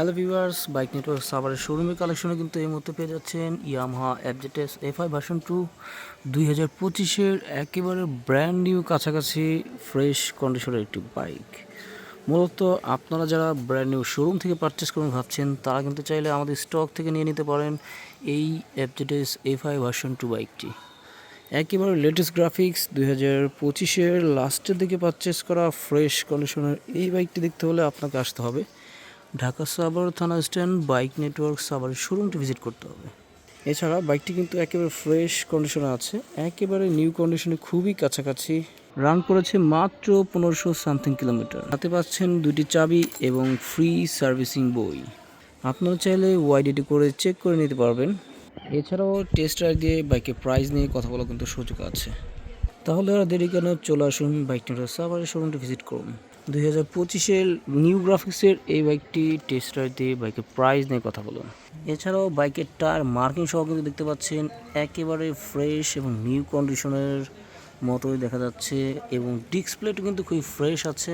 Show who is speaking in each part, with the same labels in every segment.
Speaker 1: Hello viewers bike network সাভারের শোরুমের কালেকশনে কিন্তু এই মুহূর্তে পেয়ে যাচ্ছেন Yamaha FZS F I version two দুই হাজার পঁচিশের একেবারে ব্র্যান্ড নিউ কাছাকাছি ফ্রেশ কন্ডিশনের একটি বাইক মূলত আপনারা যারা ব্র্যান্ড নিউ শোরুম থেকে পারচেস করবেন ভাবছেন, তারা কিন্তু চাইলে আমাদের স্টক থেকে নিয়ে নিতে পারেন এই FZS F I version two বাইকটি একেবারে লেটেস্ট গ্রাফিক্স দুই হাজার পঁচিশের লাস্টের দিকে পারচেস করা ফ্রেশ কন্ডিশনের এই বাইকটি দেখতে হলে আপনাকে আসতে হবে। ঢাকা সাভার থানা স্ট্যান্ড বাইক নেটওয়ার্ক সাভারের শোরুমটি ভিজিট করতে হবে। এছাড়া বাইকটি কিন্তু একেবারে ফ্রেশ কন্ডিশনে আছে, একেবারে নিউ কন্ডিশনে খুবই কাছাকাছি। রান করেছে মাত্র পনেরোশো সামথিং কিলোমিটার। হাতে পাচ্ছেন দুটি চাবি এবং ফ্রি সার্ভিসিং বই। আপনারা চাইলে ওয়াইডিটি করে চেক করে নিতে পারবেন। এছাড়াও টেস্ট রাইড দিয়ে বাইকের প্রাইস নিয়ে কথা বলা কিন্তু সুযোগ আছে। তাহলে আর দেরি কেন, চলে আসুন বাইক নেটওয়ার্ক সাভারের শোরুমটি ভিজিট করুন। দুই হাজার পঁচিশের নিউ গ্রাফিক্সের এই বাইকটি টেস্ট দিয়ে বাইকের প্রাইস নিয়ে কথা বলুন। এছাড়াও বাইকের টায়ার মার্কিং সহ কিন্তু দেখতে পাচ্ছেন, একেবারে ফ্রেশ এবং নিউ কন্ডিশনের মতোই দেখা যাচ্ছে এবং ডিসপ্লেটা কিন্তু খুবই ফ্রেশ আছে।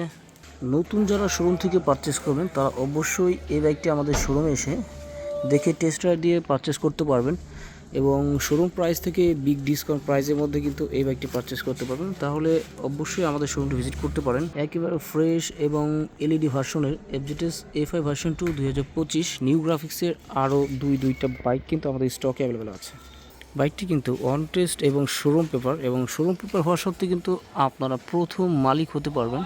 Speaker 1: নতুন যারা শোরুম থেকে পারচেস করবেন, তারা অবশ্যই এই বাইকটি আমাদের শোরুমে এসে দেখে টেস্ট রাইড দিয়ে পারচেস করতে পারবেন। এবং শোরুম প্রাইস থেকে বিগ ডিসকাউন্ট প্রাইসের মধ্যে কিন্তু এই বাইকটি পারচেস করতে পারবেন। তাহলে অবশ্যই আমাদের শোরুমটি ভিজিট করতে পারেন। একেবারে ফ্রেশ এবং এলইডি ভার্সনের FZS F I version two দুই হাজার পঁচিশ নিউ গ্রাফিক্সের আরও দুই, দুইটা বাইক কিন্তু আমাদের স্টকে অ্যাভেলেবেল আছে। বাইকটি কিন্তু অন টেস্ট এবং শোরুম পেপার এবং শোরুম পেপার হওয়া সত্ত্বে কিন্তু আপনারা প্রথম মালিক হতে পারবেন।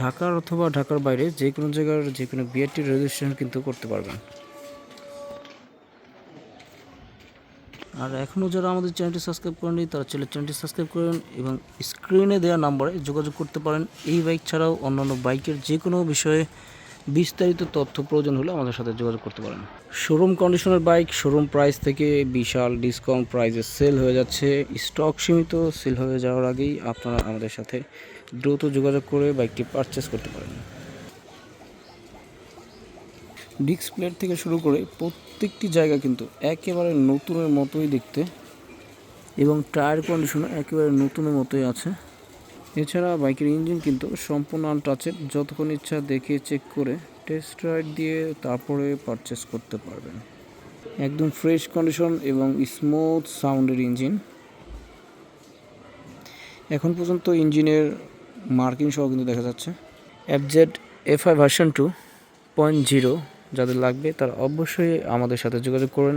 Speaker 1: ঢাকার অথবা ঢাকার বাইরে যে কোনো জায়গার যে কোনো বিআরটি রেজিস্ট্রেশন কিন্তু করতে পারবেন। আর এখনও যারা আমাদের চ্যানেলটি সাবস্ক্রাইব করেনি তারা চ্যানেল চ্যানেলটি সাবস্ক্রাইব করেন এবং স্ক্রিনে দেওয়া নাম্বারে যোগাযোগ করতে পারেন। এই বাইক ছাড়াও অন্যান্য বাইকের যে কোনো বিষয়ে বিস্তারিত তথ্য প্রয়োজন হলে আমাদের সাথে যোগাযোগ করতে পারেন। শোরুম কন্ডিশনের বাইক, শোরুম প্রাইস থেকে বিশাল ডিসকাউন্ট প্রাইসে সেল হয়ে যাচ্ছে। স্টক সীমিত, সেল হয়ে যাওয়ার আগেই আপনারা আমাদের সাথে দ্রুত যোগাযোগ করে বাইকটি পারচেস করতে পারেন। ডিস্ক প্লেট থেকে শুরু করে প্রত্যেকটি জায়গা কিন্তু একেবারে নতুনের মতোই দেখতে এবং টায়ার কন্ডিশনও একেবারে নতুনের মতোই আছে। এছাড়া বাইকের ইঞ্জিন কিন্তু সম্পূর্ণ আনটাচেড যতক্ষণ ইচ্ছা দেখে চেক করে টেস্ট রাইড দিয়ে তারপরে পারচেস করতে পারবেন। একদম ফ্রেশ কন্ডিশন এবং স্মুথ সাউন্ডের ইঞ্জিন এখন পর্যন্ত ইঞ্জিনের মার্কিং সহ কিন্তু দেখা যাচ্ছে। FZ F I version two point zero যাদের লাগবে তারা অবশ্যই আমাদের সাথে যোগাযোগ করুন।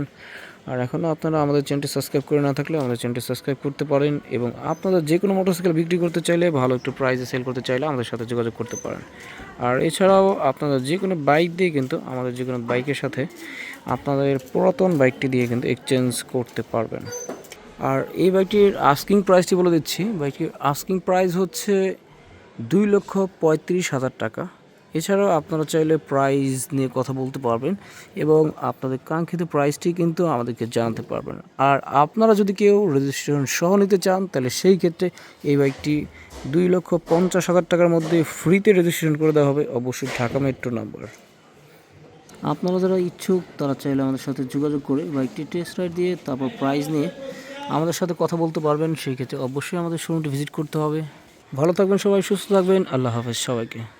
Speaker 1: আর এখনও আপনারা আমাদের চ্যানেলটি সাবস্ক্রাইব করে না থাকলে আমাদের চ্যানেলটি সাবস্ক্রাইব করতে পারেন এবং আপনারা যে কোনো মোটরসাইকেল বিক্রি করতে চাইলে, ভালো একটু প্রাইসে সেল করতে চাইলে আমাদের সাথে যোগাযোগ করতে পারেন। আর এছাড়াও আপনারা যে কোনো বাইক দিয়ে কিন্তু আমাদের যে কোনো বাইকের সাথে আপনাদের পুরাতন বাইকটি দিয়ে কিন্তু এক্সচেঞ্জ করতে পারবেন। আর এই বাইকটির আস্কিং প্রাইসটি বলে দিচ্ছি। বাইকটির আস্কিং প্রাইস হচ্ছে দুই লক্ষ পঁয়ত্রিশ হাজার টাকা। এছাড়াও আপনারা চাইলে প্রাইস নিয়ে কথা বলতে পারবেন এবং আপনাদের কাঙ্ক্ষিত প্রাইসটি কিন্তু আমাদেরকে জানাতে পারবেন। আর আপনারা যদি কেউ রেজিস্ট্রেশন সহ নিতে চান, তাহলে সেই ক্ষেত্রে এই বাইকটি দুই লক্ষ পঞ্চাশ হাজার টাকার মধ্যে ফ্রিতে রেজিস্ট্রেশন করে দেওয়া হবে, অবশ্যই ঢাকা মেট্রো নাম্বার আপনারা যারা ইচ্ছুক, তারা চাইলে আমাদের সাথে যোগাযোগ করে বাইকটি টেস্ট রাইড দিয়ে তারপর প্রাইস নিয়ে আমাদের সাথে কথা বলতে পারবেন। সেই ক্ষেত্রে অবশ্যই আমাদের শোরুমটি ভিজিট করতে হবে। ভালো থাকবেন সবাই, সুস্থ থাকবেন। আল্লাহ হাফেজ সবাইকে।